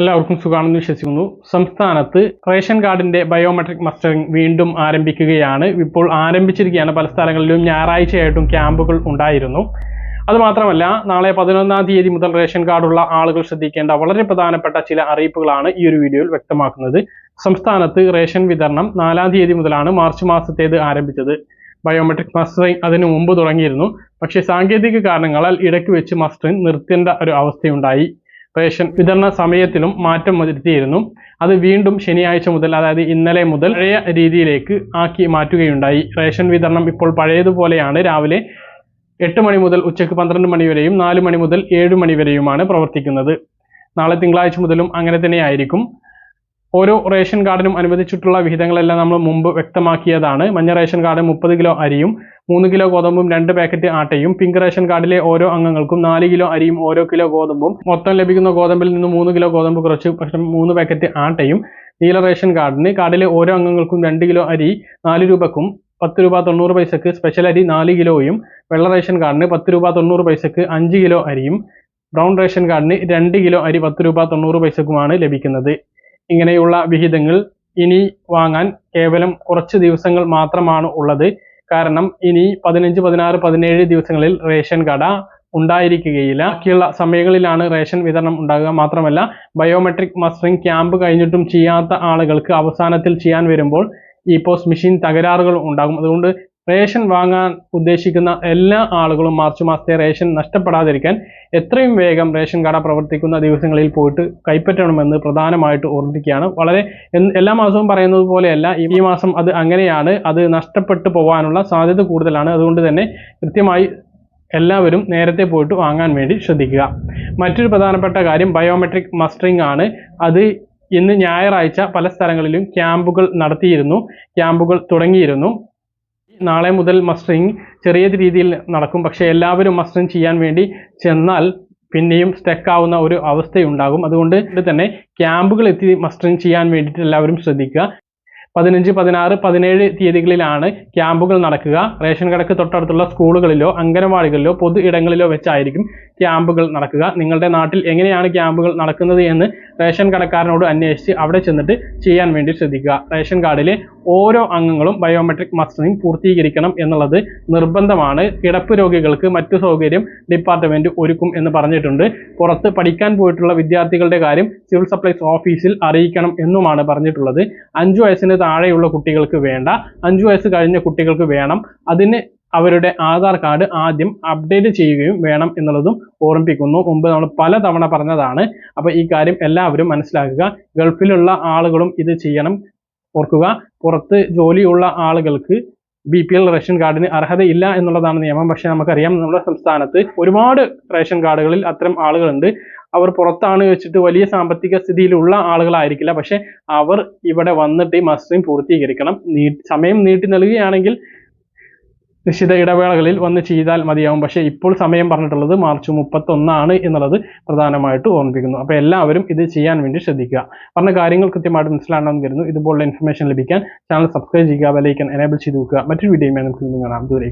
എല്ലാവർക്കും സുഖമാണെന്ന് വിശ്വസിക്കുന്നു. സംസ്ഥാനത്ത് റേഷൻ കാർഡിന്റെ ബയോമെട്രിക് മസ്റ്ററിംഗ് വീണ്ടും ആരംഭിക്കുകയാണ്. ഇപ്പോൾ ആരംഭിച്ചിരിക്കുകയാണ്. പല സ്ഥലങ്ങളിലും ഞായറാഴ്ചയായിട്ടും ക്യാമ്പുകൾ ഉണ്ടായിരുന്നു. അതുമാത്രമല്ല നാളെ പതിനൊന്നാം തീയതി മുതൽ റേഷൻ കാർഡുള്ള ആളുകൾ ശ്രദ്ധിക്കേണ്ട വളരെ പ്രധാനപ്പെട്ട ചില അറിയിപ്പുകളാണ് ഈ ഒരു വീഡിയോയിൽ വ്യക്തമാക്കുന്നത്. സംസ്ഥാനത്ത് റേഷൻ വിതരണം നാലാം തീയതി മുതലാണ് മാർച്ച് മാസത്തേത് ആരംഭിച്ചത്. ബയോമെട്രിക് മസ്റ്ററിംഗ് അതിനു മുമ്പ് തുടങ്ങിയിരുന്നു. പക്ഷേ സാങ്കേതിക കാരണങ്ങളാൽ ഇടയ്ക്ക് വെച്ച് മസ്റ്ററിംഗ് നിർത്തേണ്ട ഒരു അവസ്ഥയുണ്ടായി. റേഷൻ വിതരണ സമയത്തിലും മാറ്റം വരുത്തിയിരുന്നു. അത് വീണ്ടും ശനിയാഴ്ച മുതൽ അതായത് ഇന്നലെ മുതൽ പഴയ രീതിയിലേക്ക് ആക്കി മാറ്റുകയുണ്ടായി. റേഷൻ വിതരണം ഇപ്പോൾ പഴയതുപോലെയാണ്. രാവിലെ എട്ട് മണി മുതൽ ഉച്ചയ്ക്ക് പന്ത്രണ്ട് മണി വരെയും നാല് മണി മുതൽ ഏഴ് മണി വരെയുമാണ് പ്രവർത്തിക്കുന്നത്. നാളെ തിങ്കളാഴ്ച മുതലും അങ്ങനെ തന്നെയായിരിക്കും. ഓരോ റേഷൻ കാർഡിനും അനുവദിച്ചിട്ടുള്ള വിഹിതങ്ങളെല്ലാം നമ്മൾ മുമ്പ് വ്യക്തമാക്കിയതാണ്. മഞ്ഞ റേഷൻ കാർഡ് മുപ്പത് കിലോ അരിയും മൂന്ന് കിലോ ഗോതമ്പും രണ്ട് പാക്കറ്റ് ആട്ടയും പിങ്ക് റേഷൻ കാർഡിലെ ഓരോ അംഗങ്ങൾക്കും നാല് കിലോ അരിയും ഓരോ കിലോ ഗോതമ്പും മൊത്തം ലഭിക്കുന്ന ഗോതമ്പിൽ നിന്ന് മൂന്ന് കിലോ ഗോതമ്പ് കുറച്ച് പക്ഷേ മൂന്ന് പാക്കറ്റ് ആട്ടയും നീല റേഷൻ കാർഡിന് കാർഡിലെ ഓരോ അംഗങ്ങൾക്കും രണ്ട് കിലോ അരി നാല് രൂപക്കും പത്ത് രൂപ തൊണ്ണൂറ് പൈസക്ക് സ്പെഷ്യൽ അരി നാല് കിലോയും വെള്ള റേഷൻ കാർഡിന് പത്ത് രൂപ തൊണ്ണൂറ് പൈസക്ക് അഞ്ച് കിലോ അരിയും ബ്രൗൺ റേഷൻ കാർഡിന് രണ്ട് കിലോ അരി പത്ത് രൂപ തൊണ്ണൂറ് പൈസക്കുമാണ് ലഭിക്കുന്നത്. ഇങ്ങനെയുള്ള വിഹിതങ്ങൾ ഇനി വാങ്ങാൻ കേവലം കുറച്ച് ദിവസങ്ങൾ മാത്രമാണ് ഉള്ളത്. കാരണം ഇനി പതിനഞ്ച് പതിനാറ് പതിനേഴ് ദിവസങ്ങളിൽ റേഷൻ കട ഉണ്ടായിരിക്കുകയില്ല. ബാക്കിയുള്ള സമയങ്ങളിലാണ് റേഷൻ വിതരണം ഉണ്ടാകുക മാത്രമല്ല ബയോമെട്രിക് മസ്റ്ററിംഗ് ക്യാമ്പ് കഴിഞ്ഞിട്ടും ചെയ്യാത്ത ആളുകൾക്ക് അവസാനത്തിൽ ചെയ്യാൻ വരുമ്പോൾ ഈ പോസ്റ്റ് മെഷീൻ തകരാറുകൾ ഉണ്ടാകും. അതുകൊണ്ട് റേഷൻ വാങ്ങാൻ ഉദ്ദേശിക്കുന്ന എല്ലാ ആളുകളും മാർച്ച് മാസത്തെ റേഷൻ നഷ്ടപ്പെടാതിരിക്കാൻ എത്രയും വേഗം റേഷൻ കട പ്രവർത്തിക്കുന്ന ദിവസങ്ങളിൽ പോയിട്ട് കൈപ്പറ്റണമെന്ന് പ്രധാനമായിട്ട് ഓർമ്മിക്കുകയാണ് വളരെ എല്ലാ മാസവും പറയുന്നത് പോലെയല്ല ഈ മാസം അത് അങ്ങനെയാണ് അത് നഷ്ടപ്പെട്ടു പോകാനുള്ള സാധ്യത കൂടുതലാണ്. അതുകൊണ്ട് തന്നെ കൃത്യമായി എല്ലാവരും നേരത്തെ പോയിട്ട് വാങ്ങാൻ വേണ്ടി ശ്രദ്ധിക്കുക. മറ്റൊരു പ്രധാനപ്പെട്ട കാര്യം ബയോമെട്രിക് മസ്റ്ററിംഗ് ആണ്. അത് ഇന്ന് ഞായറാഴ്ച പല സ്ഥലങ്ങളിലും ക്യാമ്പുകൾ നടത്തിയിരുന്നു ക്യാമ്പുകൾ തുടങ്ങിയിരുന്നു. നാളെ മുതൽ മസ്റ്ററിങ് ചെറിയ രീതിയിൽ നടക്കും. പക്ഷേ എല്ലാവരും മസ്റ്ററിങ് ചെയ്യാൻ വേണ്ടി ചെന്നാൽ പിന്നെയും സ്റ്റക്ക് ആവുന്ന ഒരു അവസ്ഥയുണ്ടാകും. അതുകൊണ്ട് തന്നെ ക്യാമ്പുകൾ എത്തി മസ്റ്ററിങ് ചെയ്യാൻ വേണ്ടിയിട്ട് എല്ലാവരും ശ്രദ്ധിക്കുക. പതിനഞ്ച് പതിനാറ് പതിനേഴ് തീയതികളിലാണ് ക്യാമ്പുകൾ നടക്കുക. റേഷൻ കടക്ക് തൊട്ടടുത്തുള്ള സ്കൂളുകളിലോ അംഗനവാടികളിലോ പൊതു ഇടങ്ങളിലോ വെച്ചായിരിക്കും ക്യാമ്പുകൾ നടക്കുക. നിങ്ങളുടെ നാട്ടിൽ എങ്ങനെയാണ് ക്യാമ്പുകൾ നടക്കുന്നത് എന്ന് റേഷൻ കടക്കാരനോട് അന്വേഷിച്ച് അവിടെ ചെന്നിട്ട് ചെയ്യാൻ വേണ്ടി ശ്രദ്ധിക്കുക. റേഷൻ കാർഡിലെ ഓരോ അംഗങ്ങളും ബയോമെട്രിക് മസ്റ്ററിങ് പൂർത്തീകരിക്കണം എന്നുള്ളത് നിർബന്ധമാണ്. കിടപ്പ് രോഗികൾക്ക് മറ്റു സൗകര്യം ഡിപ്പാർട്ട്മെന്റ് ഒരുക്കും എന്ന് പറഞ്ഞിട്ടുണ്ട്. പുറത്ത് പഠിക്കാൻ പോയിട്ടുള്ള വിദ്യാർത്ഥികളുടെ കാര്യം സിവിൽ സപ്ലൈസ് ഓഫീസിൽ അറിയിക്കണം എന്നുമാണ് പറഞ്ഞിട്ടുള്ളത്. അഞ്ചു വയസ്സിന് താഴെയുള്ള കുട്ടികൾക്ക് വേണ്ട. അഞ്ചു വയസ്സ് കഴിഞ്ഞ കുട്ടികൾക്ക് വേണം. അതിന് അവരുടെ ആധാർ കാർഡ് ആദ്യം അപ്ഡേറ്റ് ചെയ്യുകയും വേണം എന്നുള്ളതും ഓർമ്മിപ്പിക്കുന്നു. മുമ്പ് നമ്മൾ പല തവണ പറഞ്ഞതാണ്. അപ്പോൾ ഈ കാര്യം എല്ലാവരും മനസ്സിലാക്കുക. ഗൾഫിലുള്ള ആളുകളും ഇത് ചെയ്യണം. ഓർക്കുക. പുറത്ത് ജോലിയുള്ള ആളുകൾക്ക് ബി പി എൽ റേഷൻ കാർഡിന് അർഹതയില്ല എന്നുള്ളതാണ് നിയമം. പക്ഷെ നമുക്കറിയാം നമ്മുടെ സംസ്ഥാനത്ത് ഒരുപാട് റേഷൻ കാർഡുകളിൽ അത്തരം ആളുകളുണ്ട്. അവർ പുറത്താണ് വെച്ചിട്ട് വലിയ സാമ്പത്തിക സ്ഥിതിയിലുള്ള ആളുകളായിരിക്കില്ല. പക്ഷെ അവർ ഇവിടെ വന്നിട്ട് ഈ മസ്റ്ററിംഗ് പൂർത്തീകരിക്കണം. സമയം നീട്ടി നൽകുകയാണെങ്കിൽ നിശ്ചിത ഇടവേളകളിൽ വന്ന് ചെയ്താൽ മതിയാവും. പക്ഷേ ഇപ്പോൾ സമയം പറഞ്ഞിട്ടുള്ളത് മാർച്ച് മുപ്പത്തൊന്നാണ് എന്നുള്ളത് പ്രധാനമായിട്ട് ഓർമ്മിപ്പിക്കുന്നു. അപ്പോൾ എല്ലാവരും ഇത് ചെയ്യാൻ വേണ്ടി ശ്രദ്ധിക്കുക. പറഞ്ഞ കാര്യങ്ങൾ കൃത്യമായിട്ട് മനസ്സിലാണെന്ന് കരുതുന്നു. ഇതുപോലുള്ള ഇൻഫർമേഷൻ ലഭിക്കാൻ ചാനൽ സബ്സ്ക്രൈബ് ചെയ്യുക ബെലൈക്കൻ എനേബിൾ ചെയ്ത് വെക്കുക. മറ്റൊരു വീഡിയോയുമായി നമുക്ക് കാണാം. ദൂരേക്ക്